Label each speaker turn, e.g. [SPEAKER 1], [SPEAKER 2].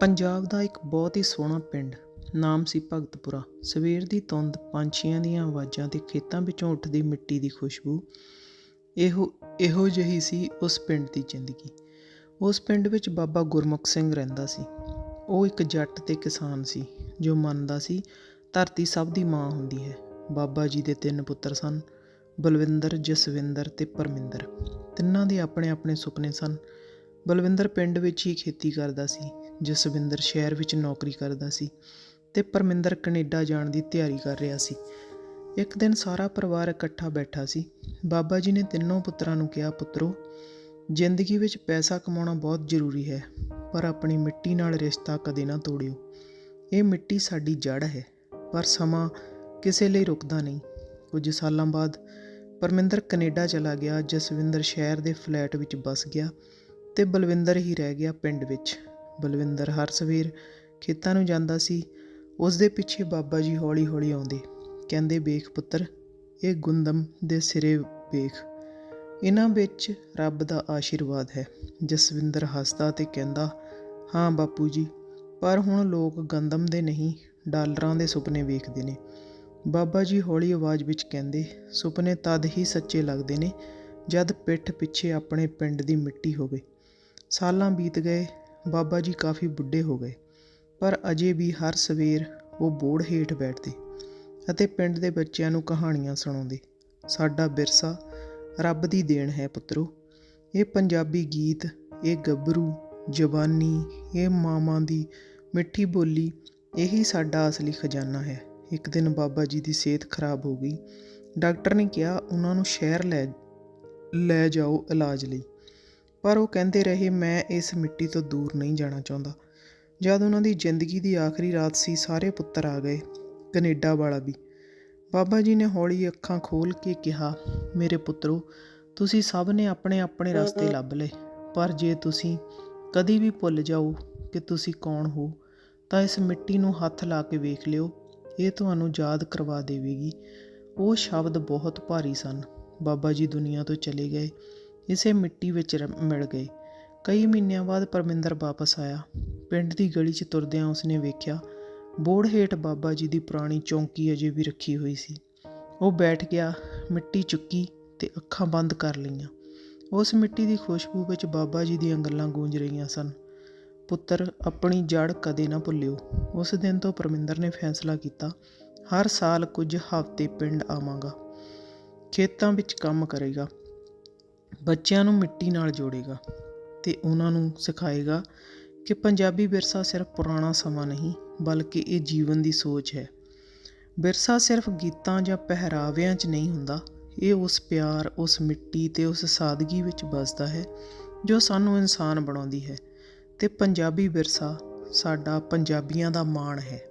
[SPEAKER 1] ਪੰਜਾਬ ਦਾ ਇੱਕ ਬਹੁਤ ਹੀ ਸੋਹਣਾ ਪਿੰਡ, ਨਾਮ ਸੀ ਭਗਤਪੁਰਾ। ਸਵੇਰ ਦੀ ਧੁੰਦ ਪੰਛੀਆਂ ਦੀਆਂ ਆਵਾਜ਼ਾਂ ਤੇ ਖੇਤਾਂ ਵਿੱਚੋਂ ਉੱਠਦੀ ਮਿੱਟੀ ਦੀ ਖੁਸ਼ਬੂ। ਇਹੋ ਇਹੋ ਜਿਹੀ ਸੀ ਉਸ ਪਿੰਡ ਦੀ ਜ਼ਿੰਦਗੀ। ਉਸ ਪਿੰਡ ਵਿੱਚ ਬਾਬਾ ਗੁਰਮੁਖ ਸਿੰਘ ਰਹਿੰਦਾ ਸੀ। ਉਹ ਇੱਕ ਜੱਟ ਤੇ ਕਿਸਾਨ ਸੀ, ਜੋ ਮੰਨਦਾ ਸੀ ਧਰਤੀ ਸਭ ਦੀ ਮਾਂ ਹੁੰਦੀ ਹੈ। ਬਾਬਾ ਜੀ ਦੇ ਤਿੰਨ ਪੁੱਤਰ ਸਨ, ਬਲਵਿੰਦਰ, ਜਸਵਿੰਦਰ ਤੇ ਪਰਮਿੰਦਰ। ਤਿੰਨਾਂ ਦੇ ਆਪਣੇ ਆਪਣੇ ਸੁਪਨੇ ਸਨ। ਬਲਵਿੰਦਰ ਪਿੰਡ ਵਿੱਚ ਹੀ ਖੇਤੀ ਕਰਦਾ ਸੀ। ਜਸਵਿੰਦਰ ਸ਼ਹਿਰ ਵਿੱਚ ਨੌਕਰੀ ਕਰਦਾ ਸੀ ਤੇ ਪਰਮਿੰਦਰ ਕੈਨੇਡਾ ਜਾਣ ਦੀ ਤਿਆਰੀ ਕਰ ਰਿਹਾ ਸੀ। ਇੱਕ ਦਿਨ ਸਾਰਾ ਪਰਿਵਾਰ ਇਕੱਠਾ ਬੈਠਾ ਸੀ। ਬਾਬਾ ਜੀ ਨੇ ਤਿੰਨੋਂ ਪੁੱਤਰਾਂ ਨੂੰ ਕਿਹਾ, ਪੁੱਤਰੋ, ਜ਼ਿੰਦਗੀ ਵਿੱਚ ਪੈਸਾ ਕਮਾਉਣਾ ਬਹੁਤ ਜ਼ਰੂਰੀ ਹੈ, ਪਰ ਆਪਣੀ ਮਿੱਟੀ ਨਾਲ ਰਿਸ਼ਤਾ ਕਦੇ ਨਾ ਤੋੜਿਓ। ਇਹ ਮਿੱਟੀ ਸਾਡੀ ਜੜ ਹੈ, ਪਰ ਸਮਾਂ ਕਿਸੇ ਲਈ ਰੁਕਦਾ ਨਹੀਂ। ਕੁਝ ਸਾਲਾਂ ਬਾਅਦ ਪਰਮਿੰਦਰ ਕੈਨੇਡਾ ਚਲਾ ਗਿਆ ਜਸਵਿੰਦਰ ਸ਼ਹਿਰ ਦੇ ਫਲੈਟ ਵਿੱਚ ਬਸ ਗਿਆ ਤੇ ਬਲਵਿੰਦਰ ਹੀ ਰਹਿ ਗਿਆ ਪਿੰਡ ਵਿੱਚ। ਬਲਵਿੰਦਰ ਹਰ ਸਵੇਰ ਖੇਤਾਂ ਨੂੰ ਜਾਂਦਾ ਸੀ। ਉਸ ਦੇ ਪਿੱਛੇ ਬਾਬਾ ਜੀ ਹੌਲੀ-ਹੌਲੀ ਆਉਂਦੇ। ਕਹਿੰਦੇ, ਵੇਖ ਪੁੱਤਰ, ਇਹ ਗੁੰਦਮ ਦੇ ਸਿਰੇ ਵੇਖ। ਇਹਨਾਂ ਵਿੱਚ ਰੱਬ ਦਾ ਆਸ਼ੀਰਵਾਦ ਹੈ। ਜਸਵਿੰਦਰ ਹੱਸਦਾ ਤੇ ਕਹਿੰਦਾ, ਹਾਂ ਬਾਪੂ ਜੀ, ਪਰ ਹੁਣ ਲੋਕ ਗੰਦਮ ਦੇ ਨਹੀਂ, ਡਾਲਰਾਂ ਦੇ ਸੁਪਨੇ ਵੇਖਦੇ ਨੇ। ਬਾਬਾ ਜੀ ਹੌਲੀ ਆਵਾਜ਼ ਵਿੱਚ ਕਹਿੰਦੇ, ਸੁਪਨੇ ਤਦ ਹੀ ਸੱਚੇ ਲੱਗਦੇ ਨੇ ਜਦ ਪਿੱਠ ਪਿੱਛੇ ਆਪਣੇ ਪਿੰਡ ਦੀ ਮਿੱਟੀ ਹੋਵੇ। ਸਾਲਾਂ ਬੀਤ ਗਏ ਬਾਬਾ ਜੀ ਕਾਫੀ ਬੁੱਢੇ ਹੋ ਗਏ, ਪਰ ਅਜੇ ਵੀ ਹਰ ਸਵੇਰ ਉਹ ਬੋੜ ਹੇਠ ਬੈਠਦੇ ਅਤੇ ਪਿੰਡ ਦੇ ਬੱਚਿਆਂ ਨੂੰ ਕਹਾਣੀਆਂ ਸੁਣਾਉਂਦੇ। ਸਾਡਾ ਵਿਰਸਾ ਰੱਬ ਦੀ ਦੇਣ ਹੈ ਪੁੱਤਰੋ, ਇਹ ਪੰਜਾਬੀ ਗੀਤ, ਇਹ ਗੱਭਰੂ, ਜਵਾਨੀ, ਇਹ ਮਾਵਾਂ ਦੀ ਮਿੱਠੀ ਬੋਲੀ, ਇਹੀ ਸਾਡਾ ਅਸਲੀ ਖਜ਼ਾਨਾ ਹੈ। ਇੱਕ ਦਿਨ ਬਾਬਾ ਜੀ ਦੀ ਸਿਹਤ ਖਰਾਬ ਹੋ ਗਈ। ਡਾਕਟਰ ਨੇ ਕਿਹਾ, ਉਹਨਾਂ ਨੂੰ ਸ਼ਹਿਰ ਲੈ ਲੈ ਜਾਓ ਇਲਾਜ ਲਈ। ਪਰ ਉਹ ਕਹਿੰਦੇ ਰਹੇ ਮੈਂ ਇਸ ਮਿੱਟੀ ਤੋਂ ਦੂਰ ਨਹੀਂ ਜਾਣਾ ਚਾਹੁੰਦਾ। ਜਦ ਉਹਨਾਂ ਦੀ ਜ਼ਿੰਦਗੀ ਦੀ ਆਖਰੀ ਰਾਤ ਸੀ ਸਾਰੇ ਪੁੱਤਰ ਆ ਗਏ ਕੈਨੇਡਾ ਵਾਲਾ ਵੀ। ਬਾਬਾ ਜੀ ਨੇ ਹੌਲੀ ਅੱਖਾਂ ਖੋਲ ਕੇ ਕਿਹਾ ਮੇਰੇ ਪੁੱਤਰੋ ਤੁਸੀਂ ਸਭ ਨੇ ਆਪਣੇ ਆਪਣੇ ਰਸਤੇ ਲੱਭ ਲਏ ਪਰ ਜੇ ਤੁਸੀਂ ਕਦੀ ਵੀ ਭੁੱਲ ਜਾਓ ਕਿ ਤੁਸੀਂ ਕੌਣ ਹੋ ਤਾਂ ਇਸ ਮਿੱਟੀ ਨੂੰ ਹੱਥ ਲਾ ਕੇ ਵੇਖ ਲਿਓ ਇਹ ਤੁਹਾਨੂੰ ਯਾਦ ਕਰਵਾ ਦੇਵੇਗੀ। ਉਹ ਸ਼ਬਦ ਬਹੁਤ ਭਾਰੀ ਸਨ। ਬਾਬਾ ਜੀ ਦੁਨੀਆ ਤੋਂ ਚਲੇ ਗਏ। ਇਸੇ ਮਿੱਟੀ ਵਿੱਚ ਰ- ਮਿਲ ਗਏ। ਕਈ ਮਹੀਨਿਆਂ ਬਾਅਦ ਪਰਮਿੰਦਰ ਵਾਪਸ ਆਇਆ। ਪਿੰਡ ਦੀ ਗਲੀ 'ਚ ਤੁਰਦਿਆਂ ਉਸਨੇ ਵੇਖਿਆ, ਬੋੜ ਹੇਠ ਬਾਬਾ ਜੀ ਦੀ ਪੁਰਾਣੀ ਚੌਂਕੀ ਅਜੇ ਵੀ ਰੱਖੀ ਹੋਈ ਸੀ। ਉਹ ਬੈਠ ਗਿਆ, ਮਿੱਟੀ ਚੁੱਕੀ ਤੇ ਅੱਖਾਂ ਬੰਦ ਕਰ ਲਈਆਂ। ਉਸ ਮਿੱਟੀ ਦੀ ਖੁਸ਼ਬੂ ਵਿੱਚ ਬਾਬਾ ਜੀ ਦੀਆਂ ਗੱਲਾਂ ਗੂੰਜ ਰਹੀਆਂ ਸਨ। ਪੁੱਤਰ, ਆਪਣੀ ਜੜ ਕਦੇ ਨਾ ਭੁੱਲਿਓ। ਉਸ ਦਿਨ ਤੋਂ ਪਰਮਿੰਦਰ ਨੇ ਫੈਸਲਾ ਕੀਤਾ, ਹਰ ਸਾਲ ਕੁਝ ਹਫ਼ਤੇ ਪਿੰਡ ਆਵਾਂਗਾ। ਖੇਤਾਂ ਵਿੱਚ ਕੰਮ ਕਰੇਗਾ। ਬੱਚਿਆਂ ਨੂੰ ਮਿੱਟੀ ਨਾਲ ਜੋੜੇਗਾ ਅਤੇ ਉਹਨਾਂ ਨੂੰ ਸਿਖਾਏਗਾ ਕਿ ਪੰਜਾਬੀ ਵਿਰਸਾ ਸਿਰਫ ਪੁਰਾਣਾ ਸਮਾਂ ਨਹੀਂ, ਬਲਕਿ ਇਹ ਜੀਵਨ ਦੀ ਸੋਚ ਹੈ। ਵਿਰਸਾ ਸਿਰਫ ਗੀਤਾਂ ਜਾਂ ਪਹਿਰਾਵਿਆਂ 'ਚ ਨਹੀਂ ਹੁੰਦਾ, ਇਹ ਉਸ ਪਿਆਰ, ਉਸ ਮਿੱਟੀ ਤੇ ਉਸ ਸਾਦਗੀ ਵਿੱਚ ਵਸਦਾ ਹੈ, ਜੋ ਸਾਨੂੰ ਇਨਸਾਨ ਬਣਾਉਂਦੀ ਹੈ। ਤੇ ਪੰਜਾਬੀ ਵਿਰਸਾ ਸਾਡਾ ਪੰਜਾਬੀਆਂ ਦਾ ਮਾਣ ਹੈ।